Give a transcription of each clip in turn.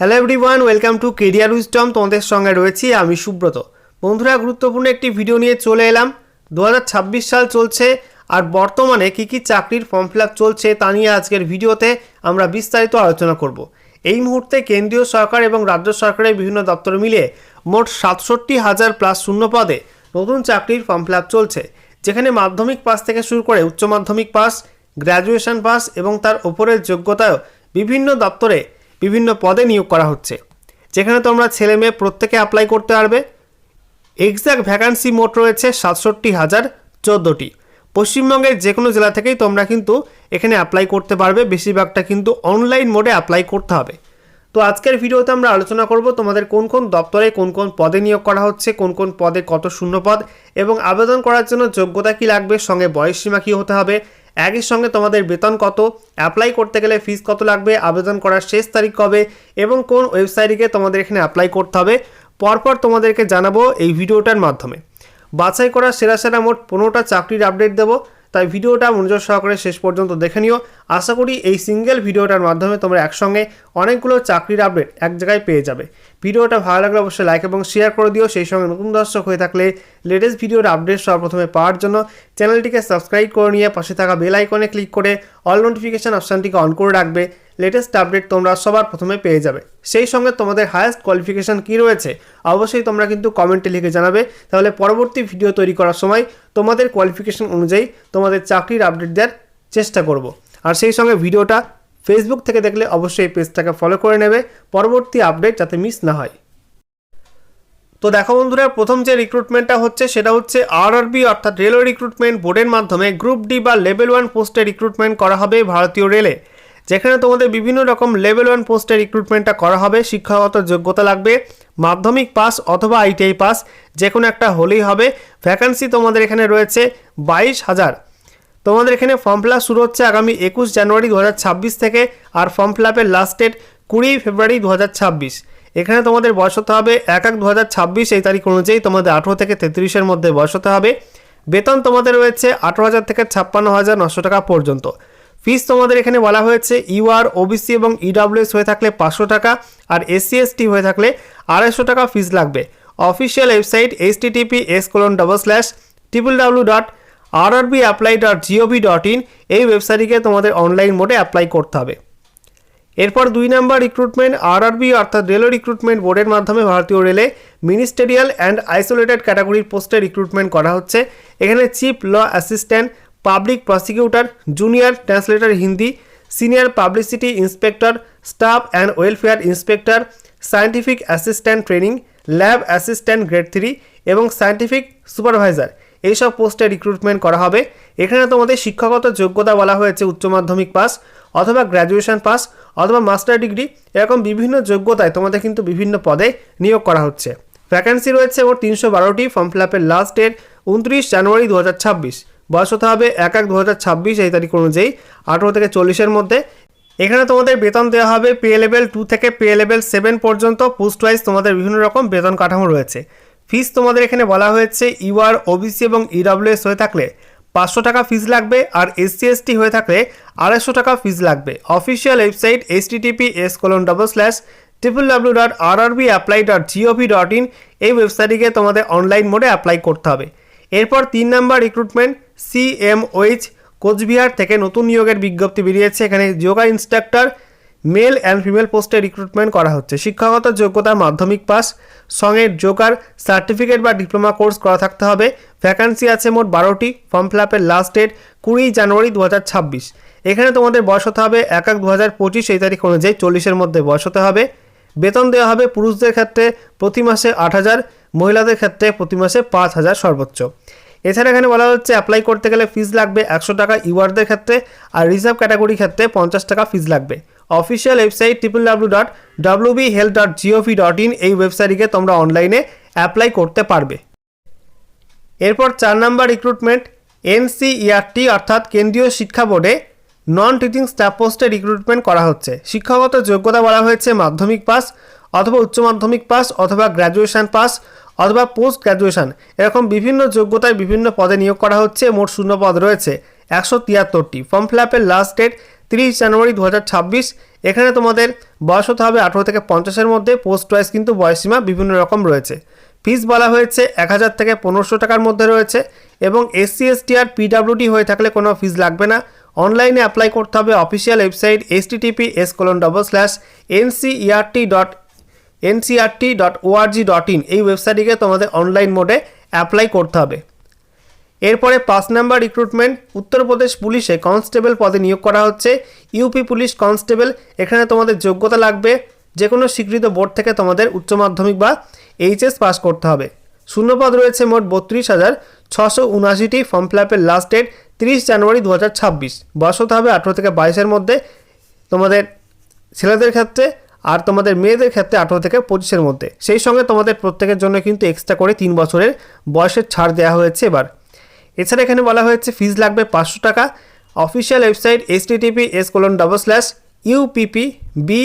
Hello everyone welcome to career wisdom তোমাদের সঙ্গে রয়েছি আমি সুব্রত। বন্ধুরা, গুরুত্বপূর্ণ একটি ভিডিও নিয়ে চলে এলাম। দু হাজার ছাব্বিশ সাল চলছে, আর বর্তমানে কী কী চাকরির ফর্ম ফিল চলছে তা নিয়ে আজকের ভিডিওতে আমরা বিস্তারিত আলোচনা করব। এই মুহূর্তে কেন্দ্রীয় সরকার এবং রাজ্য সরকারের বিভিন্ন দপ্তর মিলিয়ে মোট সাতষট্টি হাজার প্লাস শূন্য পদে নতুন চাকরির ফর্ম ফিল চলছে, যেখানে মাধ্যমিক পাস থেকে শুরু করে উচ্চ মাধ্যমিক পাস গ্র্যাজুয়েশন পাস এবং তার ওপরের যোগ্যতায়ও বিভিন্ন দপ্তরে বিভিন্ন পদে নিয়োগ করা হচ্ছে। যেখানে তোমরা ছেলে মেয়ে প্রত্যেকে অ্যাপ্লাই করতে পারবে। এক্স্যাক্ট ভ্যাকান্সি মোট রয়েছে সাতষট্টি হাজার চোদ্দোটি। পশ্চিমবঙ্গের যে কোনো জেলা থেকেই তোমরা কিন্তু এখানে অ্যাপ্লাই করতে পারবে। বেশিরভাগটা কিন্তু অনলাইন মোডে অ্যাপ্লাই করতে হবে। তো আজকের ভিডিওতে আমরা আলোচনা করব তোমাদের কোন কোন দপ্তরে কোন কোন পদে নিয়োগ করা হচ্ছে, কোন কোন পদে কত শূন্য পদ এবং আবেদন করার জন্য যোগ্যতা কী লাগবে, সঙ্গে বয়সসীমা কী হতে হবে একই সঙ্গে তোমাদের বেতন কত? অ্যাপ্লাই করতে গেলে ফিস কত লাগবে? আবেদন করার শেষ তারিখ কবে? এবং কোন ওয়েবসাইটে তোমাদের এখানে অ্যাপ্লাই করতে হবে? পরপর তোমাদেরকে জানাব এই ভিডিওটার মাধ্যমে। বাছাই করা সেরা সেরা মোট পনেরোটা চাকরির আপডেট দেবো। তাই ভিডিওটা মনোযোগ সহকারে শেষ পর্যন্ত দেখে নিও। আশা করি এই সিঙ্গেল ভিডিওটার মাধ্যমে তোমরা একসঙ্গে অনেকগুলো চাকরির আপডেট এক জায়গায় পেয়ে যাবে। ভিডিওটা ভালো লাগলে অবশ্যই লাইক এবং শেয়ার করে দিও। সেই সঙ্গে নতুন দর্শক হয়ে থাকলে লেটেস্ট ভিডিওর আপডেট সর্বপ্রথমে পাওয়ার জন্য চ্যানেলটিকে সাবস্ক্রাইব করে নিয়ে পাশে থাকা বেল আইকনে ক্লিক করে অল নোটিফিকেশান অপশানটিকে অন করে রাখবে। লেটেস্ট আপডেট তোমরা সবার প্রথমে পেয়ে যাবে। সেই সঙ্গে তোমাদের হায়েস্ট কোয়ালিফিকেশান কী রয়েছে অবশ্যই তোমরা কিন্তু কমেন্টে লিখে জানাবে। তাহলে পরবর্তী ভিডিও তৈরি করার সময় তোমাদের কোয়ালিফিকেশান অনুযায়ী তোমাদের চাকরির আপডেট দেওয়ার চেষ্টা করব। আর সেই সঙ্গে ভিডিওটা ফেসবুক থেকে দেখলে অবশ্যই এই পেজটাকে ফলো করে নেবে। পরবর্তী আপডেট যাতে মিস না হয়। তো দেখো বন্ধুরা, প্রথম যে রিক্রুটমেন্টটা হচ্ছে সেটা হচ্ছে আরআরবি অর্থাৎ রেলওয়ে রিক্রুটমেন্ট বোর্ডের মাধ্যমে গ্রুপ ডি বা লেভেল ওয়ান পোস্টে রিক্রুটমেন্ট করা হবে ভারতীয় রেলে যেখানে তোমাদের বিভিন্ন রকম লেভেল ওয়ান পোস্টে রিক্রুটমেন্টটা করা হবে। শিক্ষাগত যোগ্যতা লাগবে, মাধ্যমিক পাস অথবা আইটিআই পাস যে কোনো একটা হলেই হবে। ভ্যাকান্সি তোমাদের এখানে রয়েছে বাইশ হাজার। তোমাদের এখানে ফর্ম ফিল শুরু হচ্ছে আগামী একুশ জানুয়ারি দু হাজার ছাব্বিশ থেকে, আর ফর্ম ফিল আপের লাস্ট ডেট কুড়ি ফেব্রুয়ারি দু হাজার ছাব্বিশ। এখানে তোমাদের বয়স হতে হবে এক এক দু এই তারিখ অনুযায়ী তোমাদের আঠেরো থেকে তেত্রিশের মধ্যে বয়স হতে হবে। বেতন তোমাদের রয়েছে আঠেরো হাজার থেকে ছাপ্পান্ন হাজার নশো টাকা পর্যন্ত। ফিস তোমাদের এখানে বলা হয়েছে ইউআর ওবিসি এবং ইডাব্লিউএস হয়ে থাকলে পাঁচশো টাকা, আর এসসি এসটি হয়ে থাকলে আড়াইশো টাকা ফিস লাগবে। Official website H TTP S colon double slash triple W dot RRB apply dot GOV dot in এই ওয়েবসাইটকে তোমাদের অনলাইন মোডে অ্যাপ্লাই করতে হবে। এরপর দুই নম্বর রিক্রুটমেন্ট আরআরবি অর্থাৎ রেলওয়ে রিক্রুটমেন্ট বোর্ডের মাধ্যমে ভারতীয় রেলে মিনিস্টেরিয়াল অ্যান্ড আইসোলেটেড ক্যাটাগরির পোস্টে রিক্রুটমেন্ট করা হচ্ছে। এখানে chief law assistant public prosecutor junior translator Hindi senior publicity inspector staff and welfare inspector scientific assistant training lab assistant grade three এবং সায়েন্টিফিক সুপারভাইজার এইসব পোস্টে রিক্রুটমেন্ট করা হবে। এখানে তোমাদের শিক্ষাগত যোগ্যতা বলা হয়েছে, উচ্চ মাধ্যমিক পাস অথবা গ্র্যাজুয়েশন পাস অথবা মাস্টার ডিগ্রি এরকম বিভিন্ন যোগ্যতায় তোমাদের কিন্তু বিভিন্ন পদে নিয়োগ করা হচ্ছে। ভ্যাকেন্সি রয়েছে ওর তিনশো বারোটি ফর্ম ফিল আপের লাস্ট ডেট উনত্রিশ জানুয়ারি দু হাজার ছাব্বিশ। বয়স হতে হবে এক এক দু হাজার ছাব্বিশ, এই তারিখ অনুযায়ী। আঠেরো থেকে চল্লিশের মধ্যে। এখানে তোমাদের বেতন দেওয়া হবে পে লেভেল টু থেকে পে লেভেল সেভেন পর্যন্ত। পোস্ট ওয়াইজ তোমাদের বিভিন্ন রকম বেতন কাঠামো রয়েছে। ফিস তোমাদের এখানে বলা হয়েছে ইউআর ওবিসি এবং ইডাব্লিউএস হয়ে থাকলে পাঁচশো টাকা ফিস লাগবে আর এসসি এসটি হয়ে থাকলে আড়াইশো টাকা ফিস লাগবে। Official website H TTP S colon double slash triple W dot R RB apply dot GOV dot in এই ওয়েবসাইটটিকে তোমাদের অনলাইন মোডে অ্যাপ্লাই করতে হবে। এরপর তিন নম্বর রিক্রুটমেন্ট সিএমওইচ কোচবিহার থেকে নতুন নিয়োগের বিজ্ঞপ্তি বেরিয়েছে। এখানে yoga instructor male and female পোস্টে রিক্রুটমেন্ট করা হচ্ছে। শিক্ষাগত যোগ্যতা মাধ্যমিক পাস, সঙ্গে যোগার সার্টিফিকেট বা ডিপ্লোমা কোর্স করা থাকতে হবে। ভ্যাকান্সি আছে মোট বারোটি ফর্ম ফিল আপের লাস্ট ডেট কুড়ি জানুয়ারি দু হাজার ছাব্বিশ। এখানে তোমাদের বয়স হতে হবে এক এক দু হাজার পঁচিশ, এই তারিখ অনুযায়ী চল্লিশের মধ্যে বয়স হতে হবে। বেতন দেওয়া হবে পুরুষদের ক্ষেত্রে প্রতি মাসে আট হাজার, মহিলাদের ক্ষেত্রে প্রতি মাসে পাঁচ হাজার সর্বোচ্চ। এছাড়া এখানে বলা হচ্ছে অ্যাপ্লাই করতে গেলে ফিজ লাগবে একশো টাকা, ইউআরদের ক্ষেত্রে, আর রিজার্ভ ক্যাটাগরির ক্ষেত্রে পঞ্চাশ টাকা ফিজ লাগবে। Official website triple W dot W B health dot GOV dot in এই ওয়েবসাইটকে তোমরা অনলাইনে অ্যাপ্লাই করতে পারবে। এরপর চার নাম্বার রিক্রুটমেন্ট এনসিইআরটি অর্থাৎ কেন্দ্রীয় শিক্ষা বোর্ডে নন টিচিং স্টাফ পোস্টে রিক্রুটমেন্ট করা হচ্ছে। শিক্ষাগত যোগ্যতা বলা হয়েছে মাধ্যমিক পাস অথবা উচ্চ মাধ্যমিক পাস অথবা গ্র্যাজুয়েশান পাস অথবা পোস্ট গ্র্যাজুয়েশন এরকম বিভিন্ন যোগ্যতায় বিভিন্ন পদে নিয়োগ করা হচ্ছে। মোট শূন্য পদ রয়েছে, একশো তিয়াত্তরটি। ফর্ম ফিল আপের লাস্ট ডেট তিরিশ জানুয়ারি দু হাজার ছাব্বিশ। এখানে তোমাদের বয়স হতে হবে আঠেরো থেকে পঞ্চাশের মধ্যে পোস্ট ওয়াইজ কিন্তু বয়সীমা বিভিন্ন রকম রয়েছে। ফিস বলা হয়েছে এক হাজার থেকে পনেরোশো টাকার মধ্যে রয়েছে এবং এসসি এসটি আর পিডাব্লিউডি হয়ে থাকলে কোনো ফিস লাগবে না। অনলাইনে অ্যাপ্লাই করতে হবে official website S TTP S colon double slash NCERT dot NCRT dot ORG dot in এই ওয়েবসাইটটিকে তোমাদের অনলাইন মোডে অ্যাপ্লাই করতে হবে। এরপরে পাঁচ নাম্বার রিক্রুটমেন্ট উত্তরপ্রদেশ পুলিশে কনস্টেবল পদে নিয়োগ করা হচ্ছে। ইউপি পুলিশ কনস্টেবল এখানে তোমাদের যোগ্যতা লাগবে। যে কোনো স্বীকৃত বোর্ড থেকে তোমাদের উচ্চ মাধ্যমিক বা এইচএস পাস করতে হবে। শূন্যপদ রয়েছে মোট বত্রিশ হাজার ছশো উনআশিটি ফর্ম ফিল আপের লাস্ট ডেট তিরিশ জানুয়ারি দু হাজার ছাব্বিশ। বয়স হতে হবে আঠেরো থেকে বাইশের মধ্যে। তোমাদের ছেলেদের ক্ষেত্রে আর তোমাদের মেয়েদের ক্ষেত্রে আঠেরো থেকে পঁচিশের মধ্যে। সেই সঙ্গে তোমাদের প্রত্যেকের জন্য কিন্তু এক্সট্রা করে তিন বছরের বয়সের ছাড় দেওয়া হয়েছে এবার। এছাড়া এখানে বলা হয়েছে ফিজ লাগবে পাঁচশো টাকা। Official website S TTP S colon double slash UPP B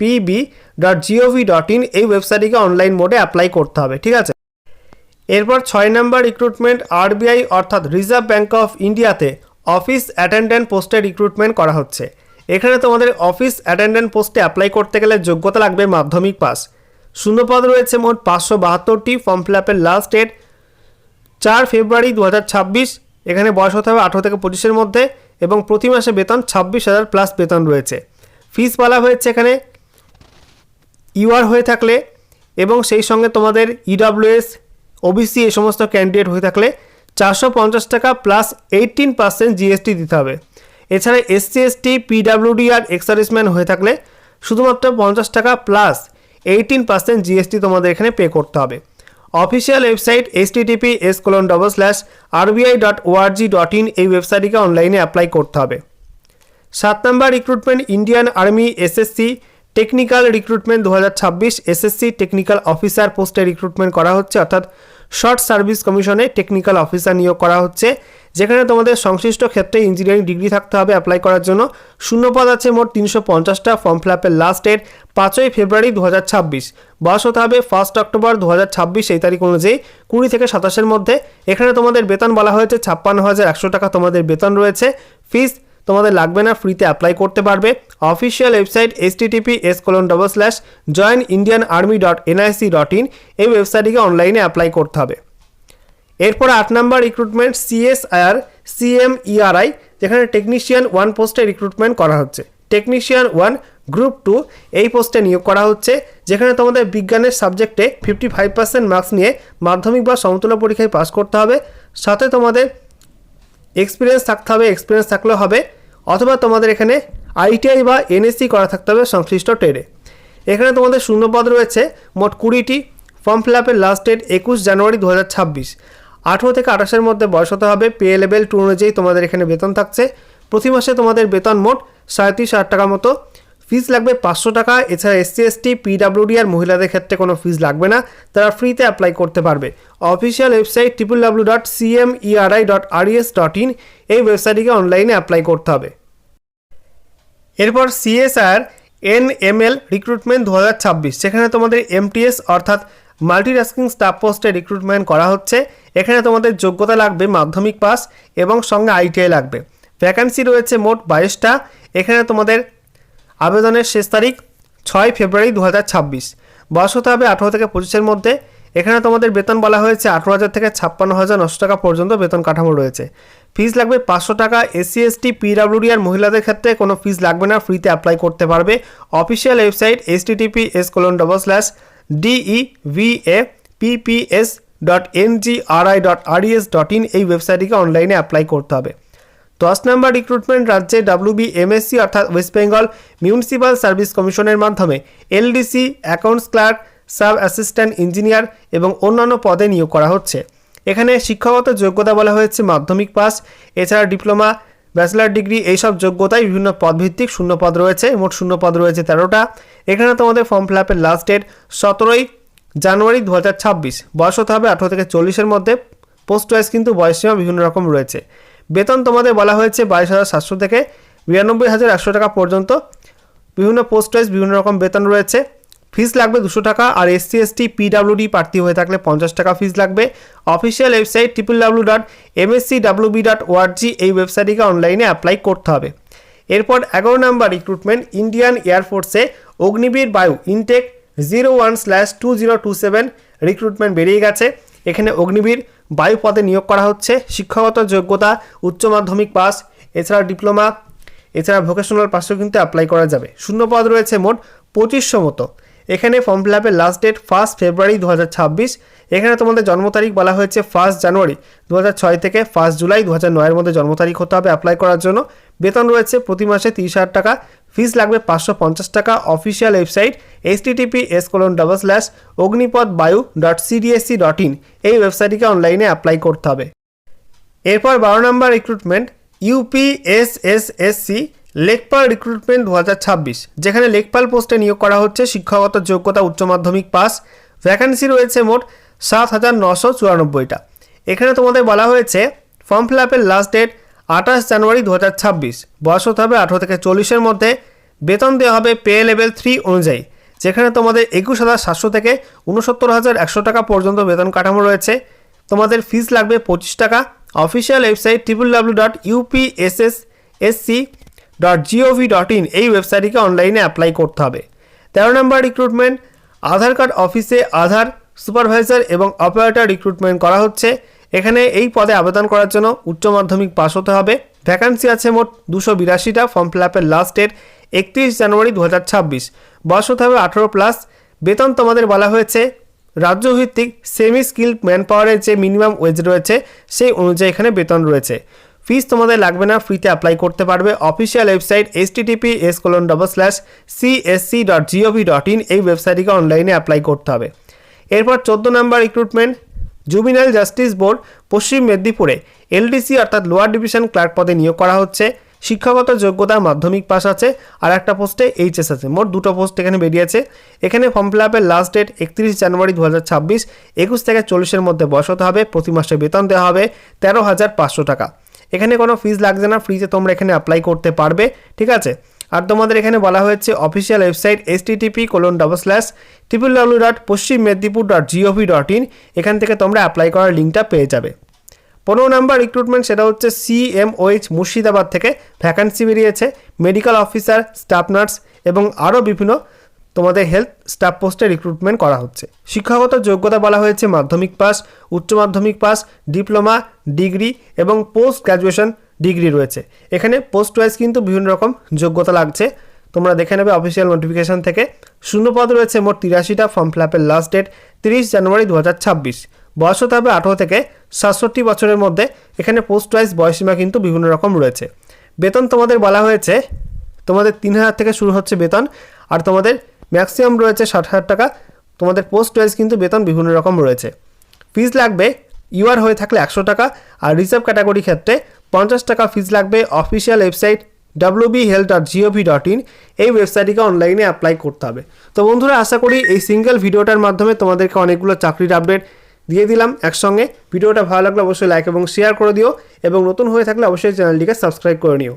PB dot GOV dot in এই ওয়েবসাইটটিকে অনলাইন মোডে অ্যাপ্লাই করতে হবে, ঠিক আছে? এরপর ছয় নম্বর রিক্রুটমেন্ট আরবিআই অর্থাৎ রিজার্ভ ব্যাঙ্ক অফ ইন্ডিয়াতে অফিস অ্যাটেন্ডেন্ট পোস্টে রিক্রুটমেন্ট করা হচ্ছে। এখানে তোমাদের অফিস অ্যাটেন্ডেন্ট পোস্টে অ্যাপ্লাই করতে গেলে যোগ্যতা লাগবে মাধ্যমিক পাস শূন্যপদ রয়েছে মোট পাঁচশো বাহাত্তরটি ফর্ম ফিল আপের লাস্ট ডেট চার ফেব্রুয়ারি দু হাজার ছাব্বিশ, এখানে বয়স হতে হবে আঠেরো থেকে পঁচিশের মধ্যে এবং প্রতি মাসে বেতন ছাব্বিশ হাজার প্লাস বেতন রয়েছে। ফিস বলা হয়েছে এখানে ইউআর হয়ে থাকলে এবং সেই সঙ্গে তোমাদের ইডব্লিউএস ওবিসি এই সমস্ত ক্যান্ডিডেট হয়ে থাকলে চারশো পঞ্চাশ টাকা প্লাস এইটিন পার্সেন্ট জিএসটি দিতে হবে। এছাড়া এসসি এসটি পিডাব্লিউডি আর এক্সারিসম্যান হয়ে থাকলে শুধুমাত্র পঞ্চাশ টাকা প্লাস এইটিন পার্সেন্ট জিএসটি তোমাদের এখানে পে করতে হবে। Official website S TTP S colon double slash RBI dot ORG dot in এই ওয়েবসাইটটিকে অনলাইনে অ্যাপ্লাই করতে হবে। সাত নম্বর recruitment, Indian army SSC, technical recruitment দু হাজার ছাব্বিশ, এসএসসি টেকনিক্যাল অফিসার পোস্টে রিক্রুটমেন্ট করা হচ্ছে, অর্থাৎ শর্ট সার্ভিস কমিশনে টেকনিক্যাল অফিসার নিয়োগ করা হচ্ছে। যেখানে তোমাদের সংশ্লিষ্ট ক্ষেত্রে ইঞ্জিনিয়ারিং ডিগ্রি থাকতে হবে অ্যাপ্লাই করার জন্য। শূন্যপদ আছে মোট তিনশো পঞ্চাশটা ফর্ম ফিল আপের লাস্ট ডেট পাঁচই ফেব্রুয়ারি দু হাজার ছাব্বিশ। বয়স হতে হবে ফার্স্ট অক্টোবর দু হাজার ছাব্বিশ, এই তারিখ অনুযায়ী কুড়ি থেকে সাতাশের মধ্যে। এখানে তোমাদের বেতন বলা হয়েছে ছাপ্পান্ন হাজার একশো টাকা তোমাদের বেতন রয়েছে। ফিস তোমাদের লাগবে না ফ্রিতে অ্যাপ্লাই করতে পারবে। Official website S TTP S colon double slash join Indian Army dot NIC dot in এই ওয়েবসাইটটিকে অনলাইনে অ্যাপ্লাই করতে হবে এরপর আট নাম্বার রিক্রুটমেন্ট সিএসআর সিএমইআরআই যেখানে টেকনিশিয়ান ওয়ান পোস্টে রিক্রুটমেন্ট করা হচ্ছে। টেকনিশিয়ান ওয়ান গ্রুপ টু এই পোস্টে নিয়োগ করা হচ্ছে, যেখানে তোমাদের বিজ্ঞানের সাবজেক্টে ফিফটি ফাইভ পার্সেন্ট মার্কস নিয়ে মাধ্যমিক বা সমতুল্য পরীক্ষায় পাস করতে হবে। সাথে তোমাদের এক্সপিরিয়েন্স থাকতে হবে এক্সপিরিয়েন্স থাকলেও হবে। অথবা তোমাদের এখানে আইটিআই বা এনএসসি করা থাকতে হবে সংশ্লিষ্ট ট্রেডে এখানে তোমাদের শূন্যপদ রয়েছে মোট কুড়িটি। ফর্ম ফিল আপের লাস্ট ডেট একুশ জানুয়ারি দু হাজার ছাব্বিশ। আঠেরো থেকে আঠাশের মধ্যে বয়স হতে হবে। পে লেভেল টু অনুযায়ী তোমাদের এখানে বেতন থাকছে। প্রতি মাসে তোমাদের বেতন মোট সাঁত্রিশ হাজার টাকা মতো। ফিস লাগবে পাঁচশো টাকা, এছাড়া এসসি এসটি পিডাব্লিউডি আর মহিলাদের ক্ষেত্রে কোনো ফিজ লাগবে না। তারা ফ্রিতে অ্যাপ্লাই করতে পারবে। Official website triple W dot CMERI dot RES dot in এই ওয়েবসাইটটিকে অনলাইনে অ্যাপ্লাই করতে হবে। এরপর সিএসআর এনএমএল রিক্রুটমেন্ট দু হাজার ছাব্বিশ। সেখানে তোমাদের এমটিএস অর্থাৎ মাল্টিটাস্কিং স্টাফ পোস্টে রিক্রুটমেন্ট করা হচ্ছে। এখানে তোমাদের যোগ্যতা লাগবে মাধ্যমিক পাস এবং সঙ্গে আইটিআই লাগবে। ভ্যাকান্সি রয়েছে মোট বাইশটা। এখানে তোমাদের আবেদনের শেষ তারিখ ছয় ফেব্রুয়ারি দু হাজার ছাব্বিশ। বয়স হতে হবে আঠেরো থেকে পঁচিশের মধ্যে। এখানে তোমাদের বেতন বলা হয়েছে আঠেরো হাজার থেকে ছাপ্পান্ন হাজার নশো টাকা পর্যন্ত বেতন কাঠামো রয়েছে। ফিস লাগবে পাঁচশো টাকা। এসসি, এসটি পিডাব্লিউডি আর মহিলাদের ক্ষেত্রে কোনো ফিস লাগবে না, ফ্রিতে অ্যাপ্লাই করতে পারবে। Official website S TTP S colon double slash DE VA PPS dot NGRI dot RES dot in এই ওয়েবসাইটটিকে অনলাইনে অ্যাপ্লাই করতে হবে। দশ নম্বর রিক্রুটমেন্ট রাজ্যে ডাব্লিউবি এমএসসি অর্থাৎ ওয়েস্ট বেঙ্গল মিউনিসিপ্যাল সার্ভিস কমিশনের মাধ্যমে LDC accounts clerk sub assistant engineer এবং অন্যান্য পদে নিয়োগ করা হচ্ছে। এখানে শিক্ষাগত যোগ্যতা বলা হয়েছে মাধ্যমিক পাস, এছাড়া ডিপ্লোমা, ব্যাচেলার ডিগ্রি এইসব যোগ্যতায় বিভিন্ন পদভিত্তিক শূন্য পদ রয়েছে, মোট শূন্য পদ রয়েছে তেরোটা। এখানে তোমাদের ফর্ম ফিল আপের লাস্ট ডেট সতেরোই জানুয়ারি দু হাজার ছাব্বিশ। বয়স হতে হবে আঠেরো থেকে চল্লিশের মধ্যে। পোস্ট ওয়াইজ কিন্তু বয়সসীমা বিভিন্ন রকম রয়েছে। বেতন তোমাদের বলা হয়েছে বাইশ হাজার সাতশো থেকে বিরানব্বই হাজার একশো টাকা পর্যন্ত। বিভিন্ন পোস্ট ওয়াইজ বিভিন্ন রকম বেতন রয়েছে। ফিস লাগবে দুশো টাকা আর এসসি এসটি পিডাব্লিউডি প্রার্থী হয়ে থাকলে পঞ্চাশ টাকা ফিস লাগবে। Official website triple W dot MSC WB dot ORG এই ওয়েবসাইটটিকে অনলাইনে অ্যাপ্লাই করতে হবে। এরপর এগারো number recruitment Indian এয়ারফোর্সে Agniveer Vayu intake zero one slash two zero two seven recruitment বেরিয়ে গেছে। এখানে অগ্নিবীর বায়ু পদে নিয়োগ করা হচ্ছে। শিক্ষাগত যোগ্যতা, উচ্চ মাধ্যমিক পাস, এছাড়া ডিপ্লোমা, এছাড়া ভোকেশনাল পাসেও কিন্তু অ্যাপ্লাই করা যাবে। শূন্য পদ রয়েছে মোট পঁচিশশো মতো। এখানে ফর্ম ফিল আপের লাস্ট ডেট ফার্স্ট ফেব্রুয়ারি দু হাজার ছাব্বিশ। এখানে তোমাদের জন্ম তারিখ বলা হয়েছে ফার্স্ট জানুয়ারি দু হাজার ছয় থেকে ফার্স্ট জুলাই দু হাজার নয়ের মধ্যে জন্ম তারিখ হতে হবে অ্যাপ্লাই করার জন্য। বেতন রয়েছে প্রতি মাসে তিরিশ হাজার টাকা। ফিস লাগবে পাঁচশো পঞ্চাশ টাকা। Official website H TTP S colon double slash Agnipath Vayu dot CDSC dot in এই ওয়েবসাইটটিকে অনলাইনে অ্যাপ্লাই করতে হবে। এরপর বারো নম্বর রিক্রুটমেন্ট ইউপিএসএসএসসি লেকপাল রিক্রুটমেন্ট দু হাজার ছাব্বিশ, যেখানে লেকপাল পোস্টে নিয়োগ করা হচ্ছে শিক্ষাগত যোগ্যতা উচ্চ মাধ্যমিক পাস। ভ্যাকান্সি রয়েছে মোট সাত হাজার নশো চুরানব্বইটা। এখানে তোমাদের বলা হয়েছে ফর্ম ফিল আপের লাস্ট ডেট আঠাশ জানুয়ারি দু হাজার ছাব্বিশ। বয়স হতে হবে আঠেরো থেকে চল্লিশের মধ্যে। বেতন দেওয়া হবে পে লেভেল থ্রি অনুযায়ী, যেখানে তোমাদের একুশ হাজার সাতশো থেকে উনসত্তর হাজার একশো টাকা পর্যন্ত বেতন কাঠামো রয়েছে। তোমাদের ফিস লাগবে পঁচিশ টাকা। Official website triple W dot UPSS SC dot GOV dot in এই ওয়েবসাইটটিকে অনলাইনে অ্যাপ্লাই করতে হবে। তেরো নম্বর রিক্রুটমেন্ট আধার কার্ড অফিসে আধার সুপারভাইজার এবং অপারেটর রিক্রুটমেন্ট করা হচ্ছে। এখানে এই পদে আবেদন করার জন্য উচ্চ মাধ্যমিক পাস হতে হবে। ভ্যাকান্সি আছে মোট দুশো বিরাশিটা ফর্ম ফিল আপের লাস্ট ডেট একত্রিশ জানুয়ারি দু হাজার ছাব্বিশ। বয়স হতে হবে আঠেরো প্লাস বেতন তোমাদের বলা হয়েছে রাজ্যভিত্তিক সেমি স্কিল ম্যান পাওয়ারের যে মিনিমাম ওয়েজ রয়েছে, সেই অনুযায়ী এখানে বেতন রয়েছে। ফিস তোমাদের লাগবে না ফ্রিতে অ্যাপ্লাই করতে পারবে। Official website H TTP S colon double slash CSC dot GOV dot in এই ওয়েবসাইটটিকে অনলাইনে অ্যাপ্লাই করতে হবে। এরপর চোদ্দ নম্বর recruitment juvenile justice board Paschim মেদিনীপুরে এলডিসি অর্থাৎ লোয়ার ডিভিশন ক্লার্ক পদে নিয়োগ করা হচ্ছে। শিক্ষাগত যোগ্যতা মাধ্যমিক পাস আছে, আর একটা পোস্টে এইচএস আছে। মোট দুটো পোস্ট এখানে বেরিয়েছে এখানে ফর্ম ফিল আপের লাস্ট ডেট একত্রিশ জানুয়ারি দু হাজার ছাব্বিশ, একুশ থেকে চল্লিশের মধ্যে বসতে হবে, প্রতি মাসে বেতন দেওয়া হবে তেরো হাজার পাঁচশো টাকা। এখানে কোনো ফিজ লাগছে না ফ্রিতে তোমরা এখানে অ্যাপ্লাই করতে পারবে, ঠিক আছে? আর তোমাদের এখানে বলা হয়েছে official website S TTP colon double slash triple W dot Paschim Medinipur dot GOV dot in এখান থেকে তোমরা অ্যাপ্লাই করার লিঙ্কটা পেয়ে যাবে। পনেরো নাম্বার রিক্রুটমেন্ট সেটা হচ্ছে সিএমওএইচ মুর্শিদাবাদ থেকে ভ্যাকান্সি বেরিয়েছে মেডিকেল অফিসার স্টাফ নার্স এবং আরও বিভিন্ন তোমাদের হেলথ স্টাফ পোস্টে রিক্রুটমেন্ট করা হচ্ছে। শিক্ষাগত যোগ্যতা বলা হয়েছে মাধ্যমিক পাস উচ্চ মাধ্যমিক পাস ডিপ্লোমা ডিগ্রি এবং পোস্ট গ্র্যাজুয়েশন ডিগ্রি রয়েছে। এখানে পোস্ট ওয়াইজ কিন্তু বিভিন্ন রকম যোগ্যতা লাগছে। তোমরা দেখে নেবে অফিসিয়াল নোটিফিকেশন থেকে। শূন্যপদ রয়েছে মোট তিরাশিটা ফর্ম ফিল আপের লাস্ট ডেট তিরিশ জানুয়ারি দু হাজার ছাব্বিশ। বয়স হতে হবে আঠেরো থেকে সাতষট্টি বছরের মধ্যে। এখানে পোস্ট ওয়াইজ বয়সীমা কিন্তু বিভিন্ন রকম রয়েছে। বেতন তোমাদের বলা হয়েছে, তোমাদের তিন হাজার থেকে শুরু হচ্ছে বেতন। আর তোমাদের ম্যাক্সিমাম রয়েছে ষাট হাজার টাকা। তোমাদের পোস্ট ওয়াইজ কিন্তু বেতন বিভিন্ন রকম রয়েছে। ফিস লাগবে ইউআর হয়ে থাকলে একশো টাকা আর রিজার্ভ ক্যাটাগরি ক্ষেত্রে পঞ্চাশ টাকা ফিজ লাগবে official website WB health dot GOV dot in এই ওয়েবসাইটটিকে অনলাইনে অ্যাপ্লাই করতে হবে। তো বন্ধুরা, আশা করি এই সিঙ্গেল ভিডিওটার মাধ্যমে তোমাদেরকে অনেকগুলো চাকরির আপডেট দিয়ে দিলাম একসঙ্গে। ভিডিওটা ভালো লাগলে অবশ্যই লাইক এবং শেয়ার করে দিও এবং নতুন হয়ে থাকলে অবশ্যই চ্যানেলটিকে সাবস্ক্রাইব করে নিও।